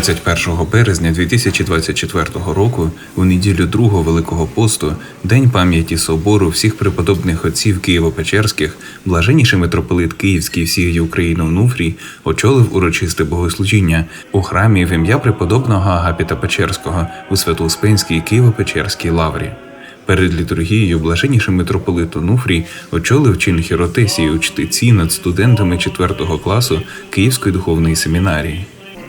31 березня 2024 року, у неділю другого Великого посту, День пам'яті собору всіх преподобних отців Києво-Печерських, блаженніший митрополит Київський всієї України Онуфрій очолив урочисте богослужіння у храмі в ім'я преподобного Агапіта Печерського у Свято-Успенській Києво-Печерській лаврі. Перед літургією блаженніший митрополит Онуфрій очолив чин хіротесії у чтиці над студентами 4 класу Київської духовної семінарії.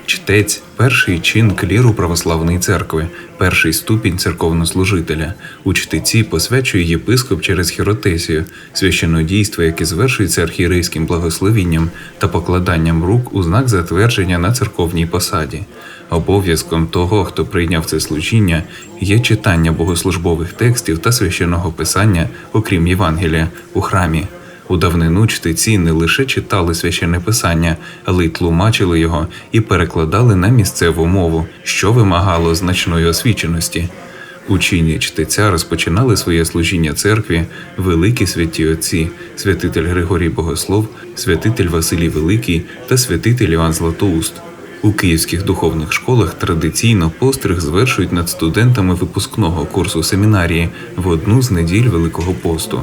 Чтець перший чин кліру православної церкви, перший ступінь церковнослужителя. У чтиці посвячує єпископ через хіротесію, священнодійство, яке звершується архієрейським благословінням та покладанням рук у знак затвердження на церковній посаді. Обов'язком того, хто прийняв це служіння, є читання богослужбових текстів та священного писання, окрім Євангелія, у храмі. У давнину чтеці не лише читали священне писання, але й тлумачили його і перекладали на місцеву мову, що вимагало значної освіченості. Учені чтеця розпочинали своє служіння церкві великі святі отці, святитель Григорій Богослов, святитель Василій Великий та святитель Іван Златоуст. У київських духовних школах традиційно постриг звершують над студентами випускного курсу семінарії в одну з неділь Великого посту.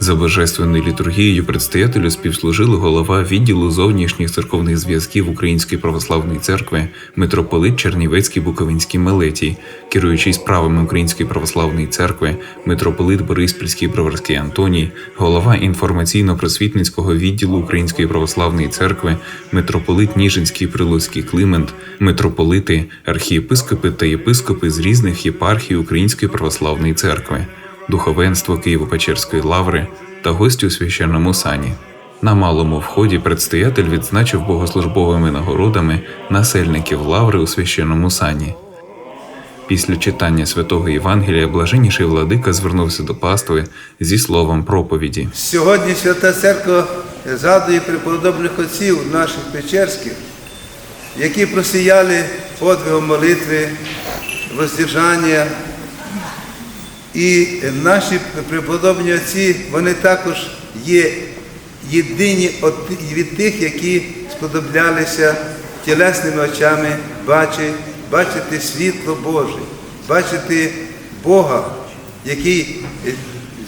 За божественною літургією предстоятелю співслужили голова відділу зовнішніх церковних зв'язків Української православної церкви, митрополит Чернівецький Буковинський Мелетій, керуючий справами Української православної церкви, митрополит Бориспільський Броварський Антоній, голова інформаційно-просвітницького відділу Української православної церкви, митрополит Ніжинський Прилуцький Климент, митрополити, архієпископи та єпископи з різних єпархій Української православної церкви духовенство Києво-Печерської лаври та гості у священному сані. На малому вході предстоятель відзначив богослужбовими нагородами насельників лаври у священному сані. Після читання святого Євангелія блаженніший владика звернувся до пастви зі словом проповіді. Сьогодні Свята Церква згадує преподобних отців наших Печерських, які просіяли подвигом молитви, воздержання. І наші преподобні отці, вони також є єдині від тих, які сподоблялися тілесними очами бачити, бачити світло Боже, бачити Бога, який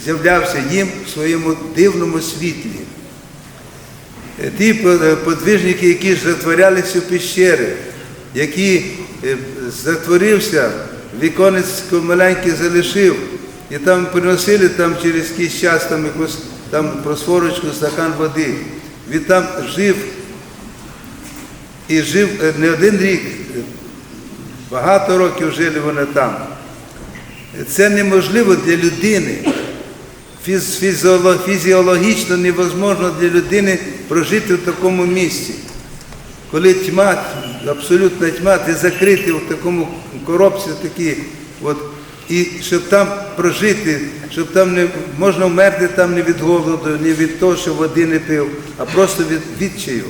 з'являвся їм в своєму дивному світлі. Е, Ті е, подвижники, які затворялися в пещери, які е, затворився, віконечко маленьке залишив, і там приносили там через якийсь час там там просфорочку, стакан води. Він там жив і жив е, не один рік, багато років жили вони там. Це неможливо для людини. Фізіологічно невозможно для людини прожити в такому місці. Коли тьма, абсолютна тьма, ти закритий в такому коробці такі, от, і щоб там прожити, щоб там не можна вмерти там не від голоду, не від того, що води не пив, а просто від відчаю.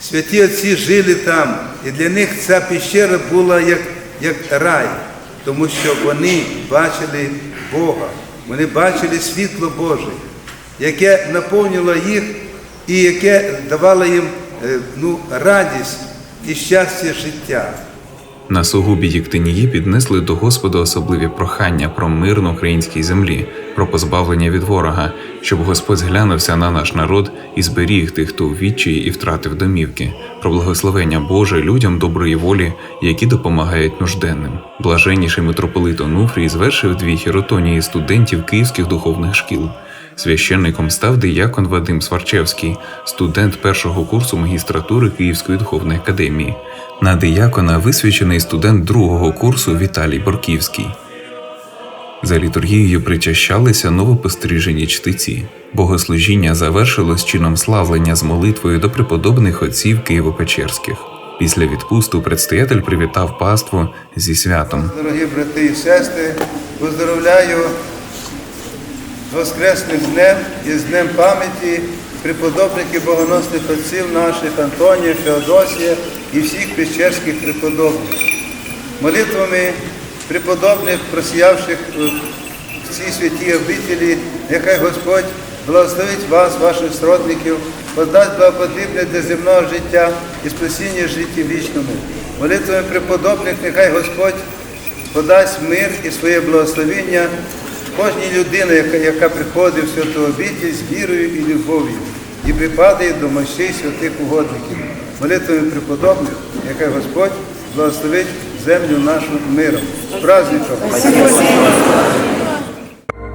Святі отці жили там, і для них ця піщера була як, як рай, тому що вони бачили Бога, вони бачили світло Боже, яке наповнило їх і яке давало їм е, ну, радість і щастя життя. На сугубі Єктинії піднесли до Господа особливі прохання про мир на українській землі, про позбавлення від ворога, щоб Господь зглянувся на наш народ і зберіг тих, хто відчаї і втратив домівки, про благословення Боже людям доброї волі, які допомагають нужденним. Блаженніший митрополит Онуфрій звершив дві хіротонії студентів київських духовних шкіл. Священником став диякон Вадим Сварчевський, студент першого курсу магістратури Київської духовної академії. На диякона висвячений студент другого курсу Віталій Борківський. За літургією причащалися новопострижені чтиці. Богослужіння завершилось чином славлення з молитвою до преподобних отців Києво-Печерських. Після відпусту предстоятель привітав паству зі святом. Дорогі брати і сестри, поздравляю Воскресним днем і з Днем пам'яті преподобників богоносних отців наших Антонія, Феодосія і всіх печерських преподобних. Молитвами преподобних, просіявших в цій святій обителі, нехай Господь благословить вас, ваших сродників, подасть благоподібне для земного життя і спасіння житті вічному. Молитвами преподобних нехай Господь подасть мир і своє благословіння кожній людині, яка, яка приходить в святу обіті з вірою і любов'ю і припадає до мощей святих угодників. Молитвами преподобних, яка Господь благословить землю нашу миром. З праздником!